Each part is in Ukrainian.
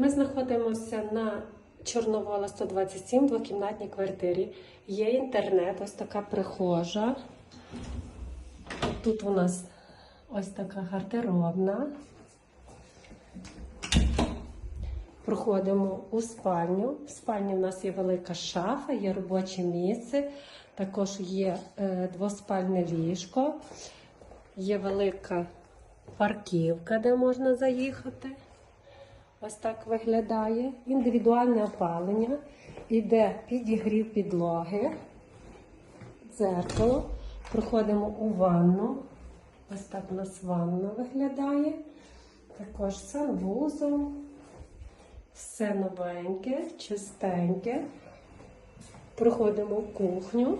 Ми знаходимося на Чорновола 127, двокімнатній квартирі. Є інтернет, ось така прихожа. Тут у нас ось така гардеробна. Проходимо у спальню. В спальні у нас є велика шафа, є робоче місце, також є е, двоспальне ліжко, є велика парківка, де можна заїхати. Ось так виглядає. Індивідуальне опалення. Іде підігрів підлоги, дзеркало. Проходимо у ванну. Ось так у нас ванна виглядає. Також санвузол. Все новеньке, чистеньке. Проходимо в кухню.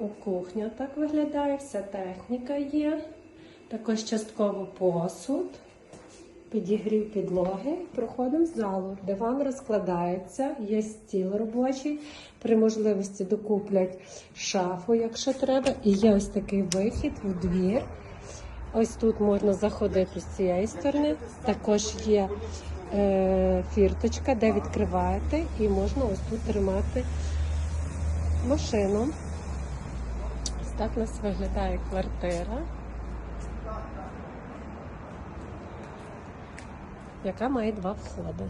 У кухню так виглядає, вся техніка є. Також частково посуд, підігрів підлоги. Проходимо в залу. Диван розкладається, є стіл робочий. При можливості докуплять шафу, якщо треба. І є ось такий вихід у двір. Ось тут можна заходити з цієї сторони. Також є е, фірточка, де відкриваєте, і можна ось тут тримати машину. Ось так у нас виглядає квартира, яка має два входи.